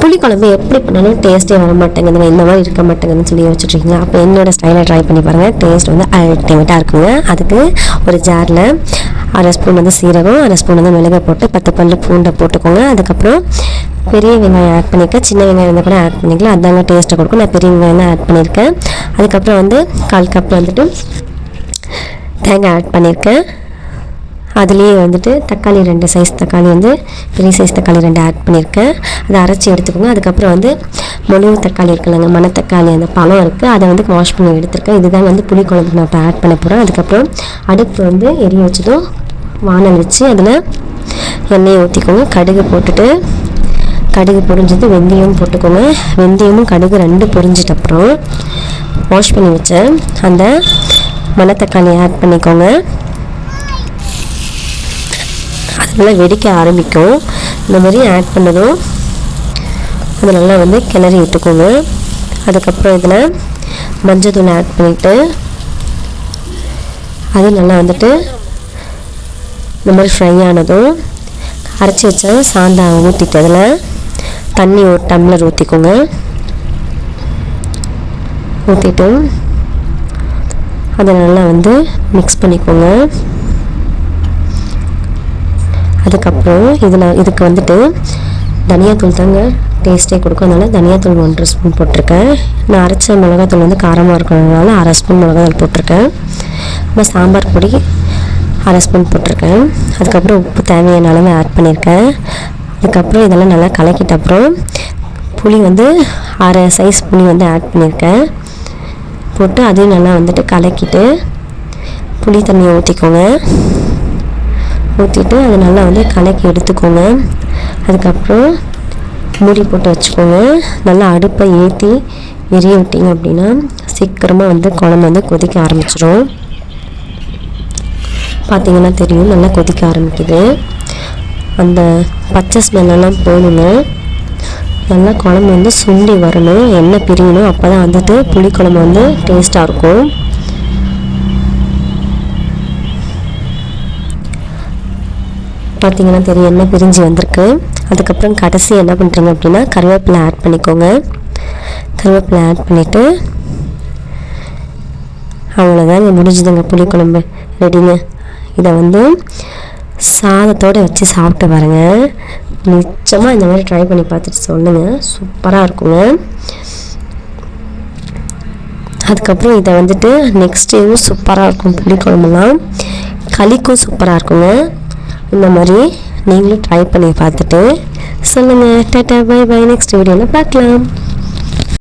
புளிக்குழம்பு எப்படி பண்ணாலும் டேஸ்ட்டே வர மாட்டேங்குதுங்க இந்த மாதிரி இருக்க மாட்டேங்குதுன்னு சொல்லி யோசிச்சுட்ருக்கீங்க அப்போ என்னோட ஸ்டைலை ட்ரை பண்ணி பாருங்கள் டேஸ்ட் வந்து அல்டிமேட்டாக இருக்குங்க. அதுக்கு ஒரு ஜாரில் அரை ஸ்பூன் வந்து சீரகம் அரை ஸ்பூன் வந்து மிளகாய் போட்டு பத்து பல்லு பூண்டை போட்டுக்கோங்க. அதுக்கப்புறம் பெரிய வெங்காயம் ஆட் பண்ணியிருக்கேன் சின்ன வெங்காயம் இருந்தால் கூட ஆட் பண்ணிக்கலாம். அதாங்க டேஸ்ட்டை கொடுக்கும். நான் பெரிய வெங்காயம் தான் ஆட் பண்ணியிருக்கேன் அதுக்கப்புறம் வந்து கால் கப் வந்துட்டு தேங்காய் ஆட் பண்ணியிருக்கேன் அதுலேயே வந்துட்டு தக்காளி ரெண்டு சைஸ் தக்காளி வந்து பெரிய சைஸ் தக்காளி ரெண்டு ஆட் பண்ணியிருக்கேன் அதை அரைச்சி எடுத்துக்கோங்க. அதுக்கப்புறம் வந்து முழு தக்காளி இருக்குல்லங்க மணத்தக்காளி அந்த பழம் இருக்குது அதை வந்து வாஷ் பண்ணி எடுத்திருக்கேன். இதுதான் வந்து புளி குழம்புக்கு நான் இப்போ ஆட் பண்ண போகிறேன் அதுக்கப்புறம் அடுப்பு வந்து எரிய வச்சதும் வானல் வச்சு அதில் எண்ணெயை ஊற்றிக்கோங்க கடுகு போட்டுட்டு கடுகு பொரிஞ்சது வெந்தயம் போட்டுக்கோங்க. வெந்தயமும் கடுகு ரெண்டு பொரிஞ்சிட்ட அப்புறம் வாஷ் பண்ணி வச்சேன். அந்த மணத்தக்காளி ஆட் பண்ணிக்கோங்க அது நல்லா வெடிக்க ஆரம்பிக்கும். இந்த மாதிரி ஆட் பண்ணதும் அது நல்லா வந்து கிளறி விட்டுக்கோங்க. அதுக்கப்புறம் இதில் மஞ்சள் ஆட் பண்ணிவிட்டு அது நல்லா வந்துட்டு இந்த மாதிரி ஃப்ரை ஆனதும் அரைச்சி வச்ச சாந்தா ஊற்றிட்டு அதில் தண்ணி ஒரு டம்ளர் ஊற்றிக்கோங்க ஊற்றிட்டு அதை நல்லா வந்து மிக்ஸ் பண்ணிக்கோங்க. அதுக்கப்புறம் இதில் இதுக்கு வந்துட்டு தனியாத்தூள் தாங்க டேஸ்ட்டே கொடுக்கும். அதனால் தனியாத்தூள் ஒன்றரை ஸ்பூன் போட்டிருக்கேன். நான் அரைச்ச மிளகாத்தூள் வந்து காரமாக இருக்கிறதுனால அரை ஸ்பூன் மிளகாத்தூள் போட்டிருக்கேன். அப்புறம் சாம்பார் பொடி அரை ஸ்பூன் போட்டிருக்கேன். அதுக்கப்புறம் உப்பு தேவையான அளவு ஆட் பண்ணியிருக்கேன். அதுக்கப்புறம் இதெல்லாம் நல்லா கலக்கிட்ட அப்புறம் புளி வந்து அரை சைஸ் புளி வந்து ஆட் பண்ணியிருக்கேன். போட்டு அதையும் நல்லா வந்துட்டு கலக்கிட்டு புளி தண்ணியை ஊற்றிக்கோங்க ஊற்றிட்டு அதை நல்லா வந்து கலக்கி எடுத்துக்கோங்க. அதுக்கப்புறம் மூடி போட்டு வச்சுக்கோங்க. நல்லா அடுப்பை ஏற்றி எரிய விட்டீங்க அப்படின்னா சீக்கிரமாக வந்து குழம்பு வந்து கொதிக்க ஆரம்பிச்சிடும் பார்த்தீங்கன்னா தெரியும் நல்லா கொதிக்க ஆரம்பிக்குது. அந்த பச்சை ஸ்மெல்லெல்லாம் போகணும் நல்லா குழம்பு வந்து சுண்டி வரணும் எண்ணெய் பிரியணும் அப்போ தான் வந்துட்டு புளிக்குழம்பு வந்து டேஸ்ட்டாக இருக்கும். பார்த்தீங்கன்னா தெரியும் எண்ணெய் பிரிஞ்சு வந்திருக்கு. அதுக்கப்புறம் கடைசி என்ன பண்ணுறீங்க அப்படின்னா கருவேப்பிலை ஆட் பண்ணிக்கோங்க. கருவேப்பிலை ஆட் பண்ணிவிட்டு அவ்வளோதாங்க முடிஞ்சுதுங்க புளிக்குழம்பு ரெடிங்க. இதை வந்து சாதத்தோடு வச்சு சாப்பிட்டு பாருங்கள் நிச்சயமாக இந்த மாதிரி ட்ரை பண்ணி பார்த்துட்டு சொல்லுங்கள் சூப்பராக இருக்குங்க. அதுக்கப்புறம் இதை வந்துட்டு நெக்ஸ்ட் டேவும் சூப்பராக இருக்கும் புளிக்குழம்புலாம் களிக்கும் சூப்பராக இருக்குங்க. இந்த மாதிரி நீங்களும் ட்ரை பண்ணி பார்த்துட்டு சொல்லுங்கள் டாட்டா பை பை நெக்ஸ்ட் வீடியோவில் பார்க்கலாம்.